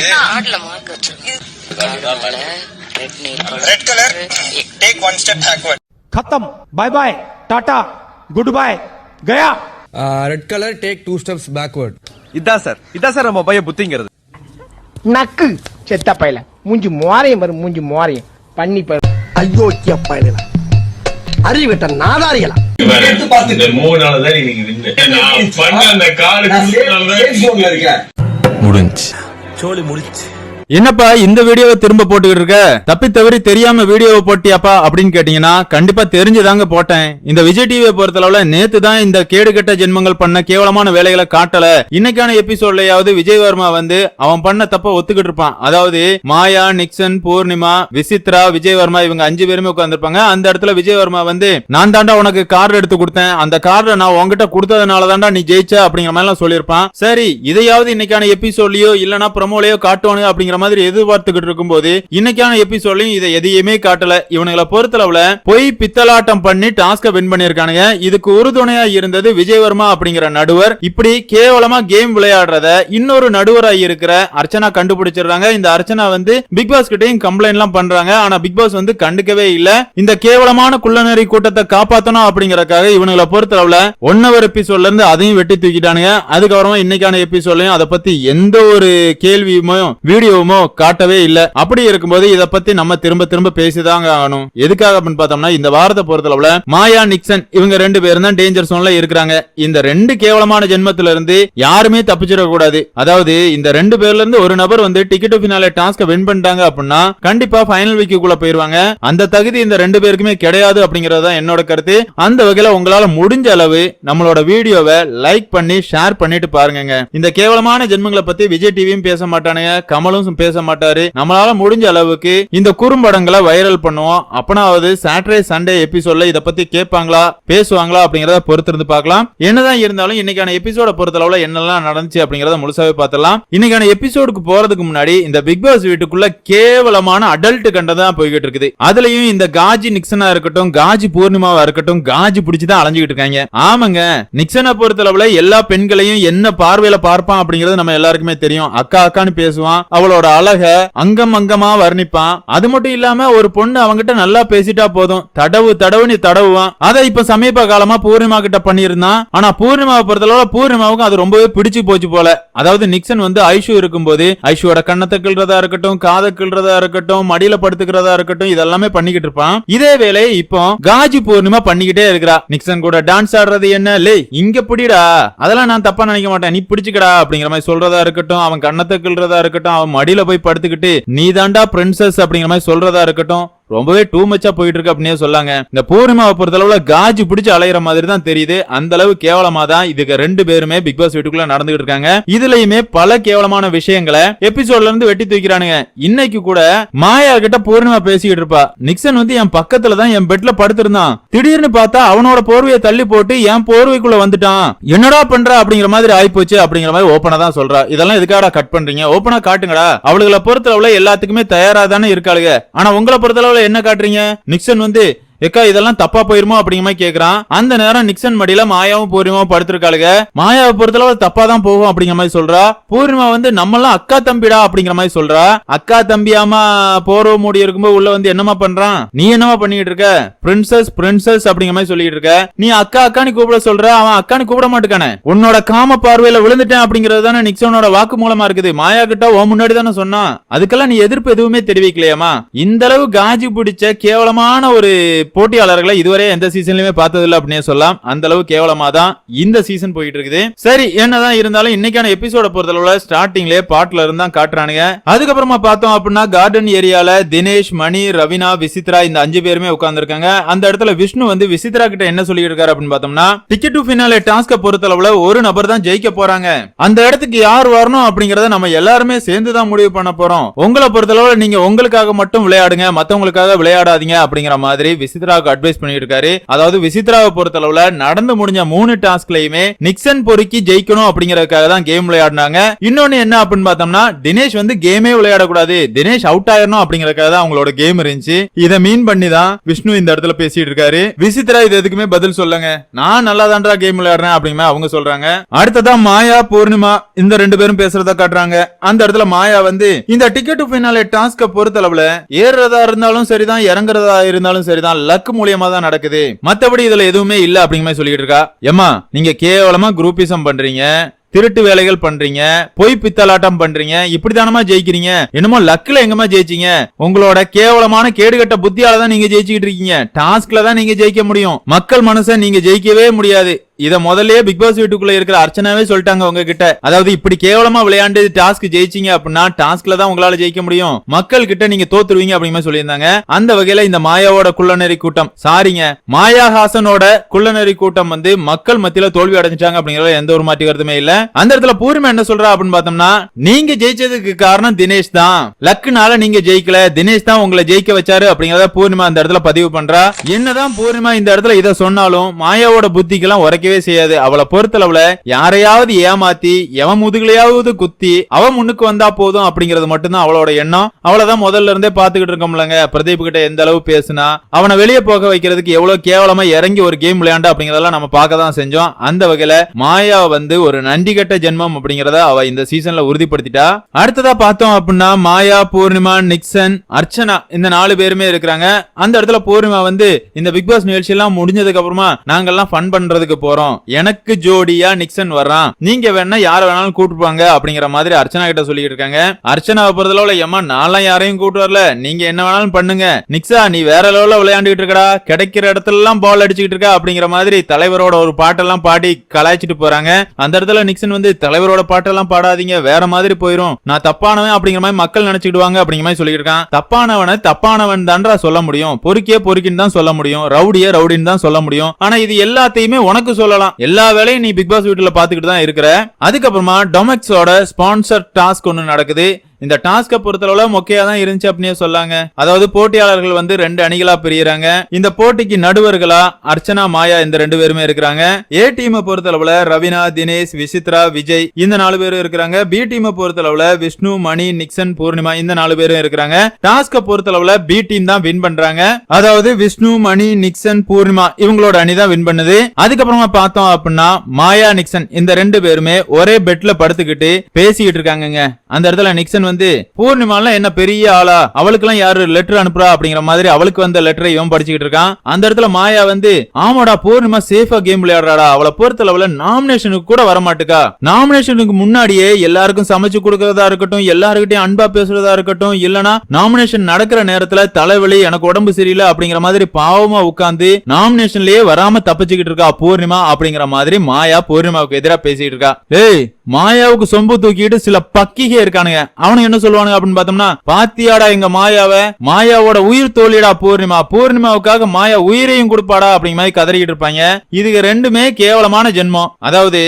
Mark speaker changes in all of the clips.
Speaker 1: கார்டுல மார்க் வச்சிருக்கு
Speaker 2: Red color, take one step backward.
Speaker 3: खत्म bye bye tata goodbye गया
Speaker 4: red colour take two steps backward
Speaker 5: இதான் sir இதான் சார் நம்ம பையன் புத்திங்கிறது
Speaker 6: நக்கு செத்த பையல மூஞ்சி மோரையும் பாரு மூஞ்சி மோரையும் பண்ணி பாரு அயோக்கிய பயல அறிவிட்ட நாதாரிகளா
Speaker 7: இந்த மூணு நாள் சோழி
Speaker 5: முடிச்சு
Speaker 8: என்னப்பா இந்த வீடியோவை திரும்ப போட்டுக்கிட்டு இருக்க? தப்பி தவறி தெரியாம வீடியோவை போட்டியாப்பா அப்படின்னு கேட்டீங்கன்னா கண்டிப்பா தெரிஞ்சுதாங்க போட்டேன். இந்த விஜய் டிவியை பொறுத்தளவுல நேத்து தான் இந்த கேடுகெட்ட ஜென்மங்கள் பண்ண கேவலமான வேலைகளை காட்டல. இன்னைக்கான எபிசோட்லயாவது விஜய் வர்மா வந்து அவன் பண்ண தப்ப ஒத்துக்கிட்டு இருப்பான். அதாவது மாயா நிக்சன் பூர்ணிமா விசித்ரா விஜய் வர்மா இவங்க அஞ்சு பேருமே உட்காந்துருப்பாங்க அந்த இடத்துல விஜய் வர்மா வந்து நான் தாண்டா உனக்கு கார்டு எடுத்து கொடுத்தேன். அந்த கார்டை நான் உன்கிட்ட கொடுத்ததுனால தாண்டா நீ ஜெயிச்ச அப்படிங்கிற மாதிரி எல்லாம் சொல்லியிருப்பான். சரி இதையாவது இன்னைக்கான எபிசோட்லயோ இல்லனா ப்ரமோலயோ காட்டுவானு அப்படிங்கிற மாதிரி எதிர்பார்த்துக்கிட்டு இருக்கும்போது இன்னைக்கான எபிசோட்லயும் இதை எதையுமே காட்டல. இவனுங்களை பொறுத்தளவுல போய் பித்தலாட்டம் பண்ணி டாஸ்க வின் பண்ணிருக்கானுங்க இதுக்கு உறுதுணையா இருந்தது விஜயவர்மா அப்படிங்கிற நடுவர். இப்படி கேவலமா கேம் விளையாடுறத இன்னொரு நடுவரா இருக்கிற அர்ச்சனா கண்டுபிடிச்சிடுறாங்க. இந்த அர்ச்சனா வந்து பிக் பாஸ் கிட்டயும் கம்ப்ளைண்ட் எல்லாம் பண்றாங்க. ஆனா பிக் பாஸ் வந்து கண்டுக்கவே இல்ல. இந்த கேவலமான குள்ளநெறி கூட்டத்தை காப்பாத்தணும் அப்படிங்கறக்காக இவனுங்களை பொறுத்தளவுல ஒன் ஹவர் எபிசோட்ல இருந்து அதையும் வெட்டி தூக்கிட்டானுங்க. அதுக்கப்புறமா இன்னைக்கான எபிசோட்லயும் அதை பத்தி எந்த ஒரு கேள்வியுமோ ஆர்வமோ காட்டவே இல்ல. அப்படி இருக்கும்போது இத பத்தி நம்ம திரும்ப திரும்ப பேசிதாங்க ஆகணும். எதுக்காக அப்படின்னு பார்த்தோம்னா இந்த வாரத்தை பொறுத்தளவுல மாயா நிக்சன் இவங்க ரெண்டு பேரும் தான் டேஞ்சர் சோன்ல இருக்கிறாங்க. இந்த ரெண்டு கேவலமான ஜென்மத்துல இருந்து யாருமே தப்பிச்சிட கூடாது. அதாவது இந்த ரெண்டு பேர்ல இருந்து ஒரு நபர் வந்து டிக்கெட் ஃபினாலே டாஸ்க வின் பண்ணிட்டாங்க அப்படின்னா கண்டிப்பா ஃபைனல் வீக்குள்ள போயிருவாங்க. அந்த தகுதி இந்த ரெண்டு பேருக்குமே கிடையாது அப்படிங்கறது தான் என்னோட கருத்து. அந்த வகையில உங்களால முடிஞ்ச அளவு நம்மளோட வீடியோவை லைக் பண்ணி ஷேர் பண்ணிட்டு பாருங்க இந்த கேவலமான ஜென்மங்களை பத்தி விஜய் டிவியும் பேச மாட்டானுங்க. கமலும் பேச மாட்டாரு. நம்மளால முடிஞ்ச அளவுக்கு இந்த குறும்படங்களை வைரல் பண்ணுவோம். அப்பனாவது சாட்டர்டே சண்டே எபிசோட்ல இத பத்தி கேட்பாங்களா? பேசுவாங்களா? அப்படிங்கறத பொறுத்திருந்து பார்க்கலாம். என்னதான் இருந்தாலும் இன்னைக்கான எபிசோட பொறுத்தளவுல என்னெல்லாம் நடந்துச்சு அப்படிங்கறத முழுசாவே பார்த்தலாம் இன்னைக்கான எபிசோடுக்கு போறதுக்கு முன்னாடி இந்த பிக் பாஸ் வீட்டுக்குள்ள கேவலமான அடல்ட் கண்டதான் போய்கிட்டு இருக்குது. அதுலயும் இந்த காஜி நிக்சனா இருக்கட்டும் காஜி பூர்ணிமாவா இருக்கட்டும் காஜி பிடிச்சுதான் அலைஞ்சுக்கிட்டு இருக்காங்க. ஆமாங்க. நிக்சனை பொறுத்தளவுல எல்லா பெண்களையும் என்ன பார்வையில பார்ப்பான் அப்படிங்கறது நம்ம எல்லாருக்குமே தெரியும். அக்கா அக்கான்னு பேசுவான். அவளோட அழக அங்கம் அங்கமா வர்ணிப்பான். அது மட்டும் இல்லாம ஒரு பொண்ணு அவங்கிட்ட நல்லா பேசிட்டா போதும். தடவு தடவுன்னு தடவுவான். அதை இப்ப சமீப காலமா பூர்ணிமா கிட்ட பண்ணியிருந்தான். ஆனா பூர்ணிமாவை பொறுத்தளவுல பூர்ணிமாவுக்கு அது ரொம்பவே பிடிச்சு போச்சு போல. அதாவது நிக்சன் வந்து ஐஷு இருக்கும்போது ஐஷுவோட கண்ணத்தை கிள்றதா இருக்கட்டும் காதை கிள்றதா இருக்கட்டும் மடியில படுத்துக்கிறதா இருக்கட்டும் இதெல்லாமே பண்ணிக்கிட்டு இருப்பான். இதே வேலையை இப்போ காஜி பூர்ணிமா பண்ணிக்கிட்டே இருக்கிறா. நிக்சன் கூட டான்ஸ் ஆடுறது என்ன? லே இங்க பிடிடா. அதெல்லாம் நான் தப்பா நினைக்க மாட்டேன். நீ பிடிச்சுக்கடா அப்படிங்கிற மாதிரி சொல்றதா இருக்கட்டும் அவன் கண்ணத்தை கிள்றதா இருக்கட்டும் அவன் அடியில போய் படுத்துக்கிட்டு நீ தாண்டா பிரின்சஸ் அப்படிங்கிற மாதிரி சொல்றதா இருக்கட்டும் ரொம்பவே டூ மச்சா போயிட்டு இருக்கு அப்படின்னே சொல்லாங்க. இந்த பூர்ணிமாவை பொறுத்தளவுல காஜி பிடிச்சு அலையிற மாதிரி தான் தெரியுது. அந்த அளவு கேவலமா தான் இதுக்கு ரெண்டு பேருமே பிக் பாஸ் வீட்டுக்குள்ள நடந்துகிட்டு இருக்காங்க. இதுலயுமே பல கேவலமான விஷயங்களை எபிசோட்ல இருந்து வெட்டி தூக்கிறானுங்க. இன்னைக்கு கூட மாயா கிட்ட பூர்ணிமா பேசிக்கிட்டு இருப்பா. நிக்சன் வந்து என் பக்கத்துல தான் என் பெட்ல படுத்திருந்தான். திடீர்னு பார்த்தா அவனோட போர்வையை தள்ளி போட்டு என் போர்வைக்குள்ள வந்துட்டான். என்னடா பண்ற அப்படிங்கிற மாதிரி ஆயிப்போச்சு அப்படிங்கிற மாதிரி ஓப்பனா தான் சொல்றா. இதெல்லாம் எதுக்காக கட் பண்றீங்க? ஓப்பனா காட்டுங்கடா. அவளுகளை பொறுத்தளவுல எல்லாத்துக்குமே தயாரா தானே இருக்காளுங்க. ஆனா உங்களை பொறுத்தளவுல என்ன காட்டுறீங்க? நிக்சன் வந்து எக்கா இதெல்லாம் தப்பா போயிருமோ அப்படிங்கிற மாதிரி கேக்குறான். அந்த நேரம் நிக்சன் மடியில மாயாவும் பூர்ணிமாவும் படுத்திருக்காளுங்க. மாயாவை பொறுத்தளவு தப்பா தான் போகும் அப்படிங்கிற மாதிரி சொல்றா. பூர்ணிமா வந்து நம்மளாம் அக்கா தம்பிடா அப்படிங்கிற மாதிரி சொல்றா. அக்கா தம்பியாமா போர்வ மூடி இருக்கும்போது உள்ள வந்து என்னமா பண்றான்? நீ என்னமா பண்ணிட்டு இருக்க? பிரின்சஸ் பிரின்சஸ் அப்படிங்கிற மாதிரி சொல்லிட்டு இருக்க. நீ அக்கா அக்கானு கூப்பிட சொல்ற. அவன் அக்கானு கூப்பிட மாட்டேக்கானே. உன்னோட காம பார்வையில விழுந்துட்டேன் அப்படிங்கறது தானே நிக்சனோட வாக்கு மூலமா இருக்குது. மாயா கிட்ட ஓ முன்னாடி தானே சொன்னான். அதுக்கெல்லாம் நீ எதிர்ப்பு எதுவுமே தெரிவிக்கலையாமா இந்த அளவு காஜி பிடிச்ச கேவலமான ஒரு போட்டியாளர்களை இதுவரை எந்த சீசன்லயுமே பார்த்ததில்ல அப்படின்னு சொல்லலாம். அந்த அளவு கேவலமா தான் இந்த சீசன் போயிட்டு இருக்குது சரி என்னதான் இருந்தாலும் இன்னைக்கான எபிசோட பொறுத்தளவுல ஸ்டார்டிங்ல பாட்டுல இருந்தா காட்டுறானுங்க. அதுக்கப்புறமா பார்த்தோம் அப்படின்னா கார்டன் ஏரியால தினேஷ் மணி ரவினா விசித்ரா இந்த அஞ்சு பேருமே உட்கார்ந்துருக்காங்க. அந்த இடத்துல விஷ்ணு வந்து விசித்ரா கிட்ட என்ன சொல்லிட்டு இருக்காரு அப்படின்னு பார்த்தோம்னா டிக்கெட் டு ஃபினாலே டாஸ்க பொறுத்தளவுல ஒரு நபர் தான் ஜெயிக்க போறாங்க. அந்த இடத்துக்கு யார் வரணும் அப்படிங்கறத நம்ம எல்லாருமே சேர்ந்து தான் முடிவு பண்ண போறோம். உங்களை பொறுத்தளவுல நீங்க உங்களுக்காக மட்டும் விளையாடுங்க மத்தவங்களுக்காக விளையாடாதீங்க அப்படிங்கிற மாதிரி விசித்ரா விசித்ராவுக்கு அட்வைஸ் பண்ணிட்டு இருக்காரு அதாவது விசித்ராவை பொறுத்தளவுல நடந்து முடிஞ்ச மூணு டாஸ்க்லயுமே நிக்சன் பொறுக்கி ஜெயிக்கணும் அப்படிங்கறதுக்காக தான் கேம் விளையாடினாங்க. இன்னொன்னு என்ன அப்படின்னு பார்த்தோம்னா தினேஷ் வந்து கேமே விளையாடக்கூடாது. தினேஷ் அவுட் ஆயிரணும் அப்படிங்கறதுக்காக தான் அவங்களோட கேம் இருந்துச்சு. இதை மீன் பண்ணி தான் விஷ்ணு இந்த இடத்துல பேசிட்டு இருக்காரு. விசித்ரா இது எதுக்குமே பதில் சொல்லுங்க. நான் நல்லா தான்டா கேம் விளையாடுறேன் அப்படிங்கிற அவங்க சொல்றாங்க. அடுத்ததா மாயா பூர்ணிமா இந்த ரெண்டு பேரும் பேசுறத காட்டுறாங்க. அந்த இடத்துல மாயா வந்து இந்த டிக்கெட் பின்னாலே டாஸ்க பொறுத்தளவுல ஏறுறதா இருந்தாலும் சரிதான் இறங்குறதா இருந்தாலும் சரிதான் லக் மூலியமா தான் நடக்குது. மத்தபடி இதுல எதுவுமே இல்ல அப்படிங்கிற மாதிரி சொல்லிட்டு இருக்கா? ஏமா நீங்க கேவலமா குரூப்பிசம் பண்றீங்க திருட்டு வேலைகள் பண்றீங்க பொய் பித்தலாட்டம் பண்றீங்க இப்படிதானமா ஜெயிக்கிறீங்க? என்னமோ லக்ல எங்கம்மா ஜெயிச்சீங்க? உங்களோட கேவலமான கேடுகட்ட புத்தியால தான் நீங்க ஜெயிச்சுக்கிட்டு இருக்கீங்க. டாஸ்க்ல தான் நீங்க ஜெயிக்க முடியும். மக்கள் மனசை நீங்க ஜெயிக்கவே முடியாது. இத முதல்லயே பிக் பாஸ் வீட்டுக்குள்ள இருக்கிற அர்ச்சனாவே சொல்லிட்டாங்க உங்ககிட்ட. அதாவது இப்படி கேவலமா விளையாண்டு டாஸ்க் ஜெயிச்சீங்க அப்படின்னா டாஸ்க்ல தான் உங்களால ஜெயிக்க முடியும். மக்கள் கிட்ட நீங்க தோத்துருவீங்க அப்படிங்கிற சொல்லியிருந்தாங்க. அந்த வகையில இந்த மாயாவோட குள்ளநெறி கூட்டம். சாரிங்க மாயா ஹாசனோட குள்ளநெறி கூட்டம் வந்து மக்கள் மத்தியில தோல்வி அடைஞ்சிட்டாங்க அப்படிங்கறது எந்த ஒரு மாற்றி கருத்துமே இல்ல. அந்த இடத்துல பூர்ணிமா என்ன சொல்றா அப்படின்னு பார்த்தோம்னா நீங்க ஜெயிச்சதுக்கு காரணம் தினேஷ் தான். லக்குனால நீங்க ஜெயிக்கல. தினேஷ் தான் உங்களை ஜெயிக்க வச்சாரு அப்படிங்கறத பூர்ணிமா அந்த இடத்துல பதிவு பண்றா. என்னதான் பூர்ணிமா இந்த இடத்துல இதை சொன்னாலும் மாயாவோட புத்திக்கெல்லாம் உரைக்கவே செய்யாது. அவளை பொறுத்தளவுல யாரையாவது ஏமாத்தி எவன் முதுகுலையாவது குத்தி அவன் முன்னுக்கு வந்தா போதும் அப்படிங்கறது மட்டும்தான் அவளோட எண்ணம். அவளதான் முதல்ல இருந்தே பாத்துக்கிட்டு இருக்கோம்லங்க. பிரதீப் கிட்ட எந்த அளவு பேசுனா அவனை வெளியே போக வைக்கிறதுக்கு எவ்வளவு கேவலமா இறங்கி ஒரு கேம் விளையாண்டா அப்படிங்கறதெல்லாம் நம்ம பார்க்க தான் செஞ்சோம். அந்த வகையில மாயா வந்து ஒரு நன்றி கட்ட ஜென்மம் அப்படிங்கறத அவ இந்த சீசன்ல உறுதிப்படுத்திட்டா. அடுத்ததா பார்த்தோம் அப்படின்னா மாயா பூர்ணிமா நிக்சன் அர்ச்சனா இந்த நாலு பேருமே இருக்கிறாங்க. அந்த இடத்துல பூர்ணிமா வந்து இந்த பிக் பாஸ் நிகழ்ச்சி எல்லாம் முடிஞ்சதுக்கு அப்புறமா நாங்கெல்லாம் ஃபன் பண்றதுக்கு போறோம். எனக்கு ஜோடியா நிக்சன் வர்றான். நீங்க வேணா யார வேணாலும் கூட்டுப்பாங்க அப்படிங்கிற மாதிரி அர்ச்சனா கிட்ட சொல்லிட்டு இருக்காங்க. அர்ச்சனாவை பொறுத்தளவுல ஏமா நான்லாம் யாரையும் கூட்டு வரல. நீங்க என்ன வேணாலும் பண்ணுங்க. நிக்ஸா நீ வேற லெவல்ல விளையாண்டுகிட்டு இருக்கடா. கிடைக்கிற இடத்துல எல்லாம் பால் அடிச்சுக்கிட்டு இருக்கா அப்படிங்கிற மாதிரி தலைவரோட ஒரு பாட்டெல்லாம் பாடி கலாய்ச்சிட்டு போறாங்க. அந்த இடத்துல நிக்சன் வந்து தலைவரோட பாட்டெல்லாம் பாடாதீங்க. வேற மாதிரி போயிரும். நான் தப்பானவன் அப்படிங்கிற மாதிரி மக்கள் நினைச்சுக்கிடுவாங்க அப்படிங்கிற மாதிரி சொல்லிட்டு இருக்கான். தப்பானவனை தப்பானவன் தான்றா சொல்ல முடியும். பொறுக்கிய பொறுக்கின்னு தான் சொல்ல முடியும். ரவுடிய ரவுடின்னு தான் சொல்ல முடியும். ஆனா இது எல்லாத்தையுமே உனக்கு சொல்ல சொல்லலாம். எல்லா வேலையும் நீ பிக் பாஸ் வீட்டுல பாத்துக்கிட்டு தான் இருக்கிற. அதுக்கப்புறமா டொமெக்ஸோட ஸ்பான்சர் டாஸ்க் ஒன்னு நடக்குது. இந்த டாஸ்க பொறுத்தளவுல மொக்கையா தான் இருந்துச்சு அப்படின்னே சொல்லாங்க. அதாவது போட்டியாளர்கள் வந்து ரெண்டு அணிகளா பிரியறாங்க. இந்த போட்டிக்கு நடுவர்களா அர்ச்சனா மாயா இந்த ரெண்டு பேருமே இருக்கிறாங்க. ஏ டீமை பொறுத்தளவுல ரவினா தினேஷ் விசித்ரா விஜய் இந்த நாலு பேரும் இருக்கிறாங்க. பி டீமை பொறுத்தளவுல விஷ்ணு மணி நிக்சன் பூர்ணிமா இந்த நாலு பேரும் இருக்கிறாங்க. டாஸ்க பொறுத்தளவுல பி டீம் தான் வின் பண்றாங்க. அதாவது விஷ்ணு மணி நிக்சன் பூர்ணிமா இவங்களோட அணி தான் வின் பண்ணுது. அதுக்கப்புறமா பார்த்தோம் அப்படின்னா மாயா நிக்சன் இந்த ரெண்டு பேருமே ஒரே பெட்ல படுத்துக்கிட்டு பேசிக்கிட்டு இருக்காங்கங்க. அந்த இடத்துல நிக்சன் வந்து பூர்ணிமாலாம் என்ன பெரிய ஆளா? அவளுக்கு எல்லாம் யாரு லெட்டர் அனுப்புறா? அப்படிங்கிற மாதிரி அவளுக்கு வந்த லெட்டரை இவன் படிச்சுக்கிட்டு இருக்கான். அந்த இடத்துல மாயா வந்து ஆமாடா பூர்ணிமா சேஃபா கேம் விளையாடுறாடா. அவளை பொறுத்தளவுல நாமினேஷனுக்கு கூட வர மாட்டுக்கா நாமினேஷனுக்கு முன்னாடியே எல்லாருக்கும் சமைச்சு கொடுக்கறதா இருக்கட்டும் எல்லாருக்கிட்டையும் அன்பா பேசுறதா இருக்கட்டும் இல்லனா நாமினேஷன் நடக்கிற நேரத்துல தலைவலி எனக்கு உடம்பு சரியில்லை அப்படிங்கிற மாதிரி பாவமா உட்கார்ந்து நாமினேஷன்லயே வராம தப்பிச்சுக்கிட்டு இருக்கா பூர்ணிமா அப்படிங்கிற மாதிரி மாயா பூர்ணிமாவுக்கு எதிரா பேசிட்டு இருக்கா. ஏய் மாயாவுக்கு சொம்பு தூக்கிட்டு சில பக்கிகே இருக்கானுங்க. அவனுங்க என்ன சொல்லுவானுங்க அப்படின்னு பார்த்தோம்னா பாத்தியாடா எங்க மாயாவை மாயாவோட உயிர் தோழிடா பூர்ணிமா. பூர்ணிமாவுக்காக மாயா உயிரையும் கொடுப்பாடா அப்படிங்கிற மாதிரி கதறிக்கிட்டு இருப்பாங்க. இதுக்கு ரெண்டுமே கேவலமான ஜென்மம். அதாவது